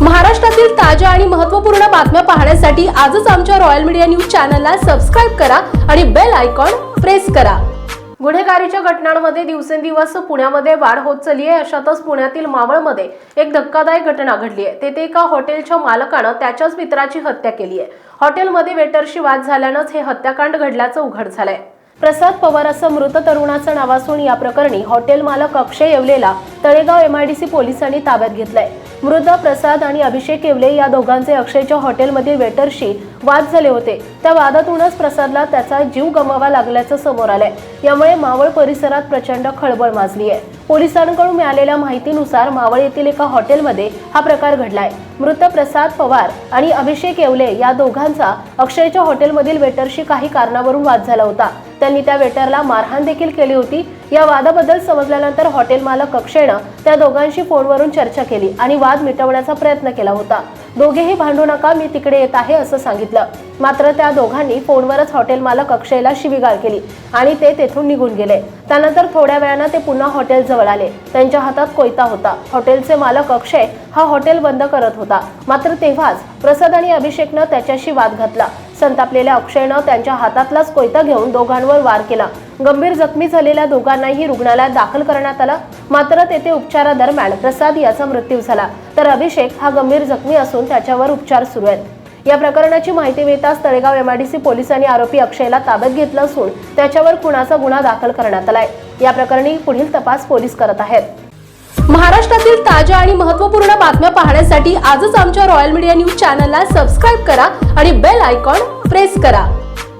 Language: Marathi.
महाराष्ट्रातील ताज्या आणि महत्त्वपूर्ण बातम्या पाहण्यासाठी आजच आमच्या रॉयल मीडिया न्यूज चॅनलला सबस्क्राईब करा आणि बेल आयकॉन प्रेस करा. गुन्हेगारीच्या घटनांमध्ये दिवसेंदिवस पुण्यामध्ये वाढ होत चालली आहे अशातच पुण्यातील मावळमध्ये एक धक्कादायक घटना घडली आहे तेथे एका हॉटेलच्या मालकानं त्याच्याच मित्राची हत्या केली आहे हॉटेलमध्ये वेटरशी वाद झाल्यानंच हे हत्याकांड घडल्याचं उघड झालंय. प्रसाद पवार असं मृत तरुणाचं नाव असून या प्रकरणी हॉटेल मालक अक्षय येवलेला तळेगाव एमआयडीसी पोलिसांनी ताब्यात घेतलाय. मृत प्रसाद आणि अभिषेक येवले या दोघांचे अक्षयच्या हॉटेलमध्ये वेटरशी वाद झाले होते. त्या वादातूनच प्रसादला त्याचा जीव गमवावा लागल्याचं समोर आलंय. यामुळे मावळ परिसरात प्रचंड खळबळ माजली आहे पोलिसांकडून मिळालेल्या माहितीनुसार मावळ येथील एका हॉटेलमध्ये हा प्रकार घडलाय. मृत प्रसाद पवार आणि अभिषेक येवले या दोघांचा अक्षयच्या हॉटेलमधील वेटरशी काही कारणावरून वाद झाला होता. त्यांनी त्या वेटरला मारहाण देखील केली होती. या वादाबद्दल समजल्यानंतर हॉटेल मालक कक्षेनं त्या दोघांशी फोनवरून चर्चा केली आणि वाद मिटवण्याचा प्रयत्न केला होता. दोघेही भांडू नका मी तिकडे येत आहे असं सांगितलं. मात्र त्या दोघांनी फोनवरच हॉटेल मालक अक्षयला शिवीगाळ केली आणि ते तेथून निघून गेले. त्यानंतर थोड्या वेळानं ते पुन्हा हॉटेल जवळ आले. त्यांच्या हातात कोयता होता. हॉटेलचे मालक अक्षय हा हॉटेल बंद करत होता. मात्र तेव्हाच प्रसाद आणि अभिषेकनं त्याच्याशी वाद घातला. संतापलेल्या अक्षयनं त्यांच्या हातातलाच कोयता घेऊन दोघांवर वार केला. गंभीर जखमी झालेल्या दोघांनाही रुग्णालयात दाखल करण्यात आलं. मात्र तेथे उपचारादरम्यान प्रसाद याचा मृत्यू झाला. तर अभिषेक हा गंभीर जखमी असून त्याच्यावर उपचार सुरू आहेत. या प्रकरणाची माहिती मिळताच तळेगाव एमआयडीसी पोलिसांनी आरोपी अक्षयला ताब्यात घेतलं असून त्याच्यावर खुणाचा गुन्हा दाखल करण्यात आलाय. या प्रकरणी पुढील तपास पोलीस करत आहेत. महाराष्ट्रातील ताज्या आणि महत्त्वपूर्ण बातम्या पाहण्यासाठी आजच आमच्या रॉयल मीडिया न्यूज चॅनलला सबस्क्राईब करा आणि बेल आयकॉन प्रेस करा.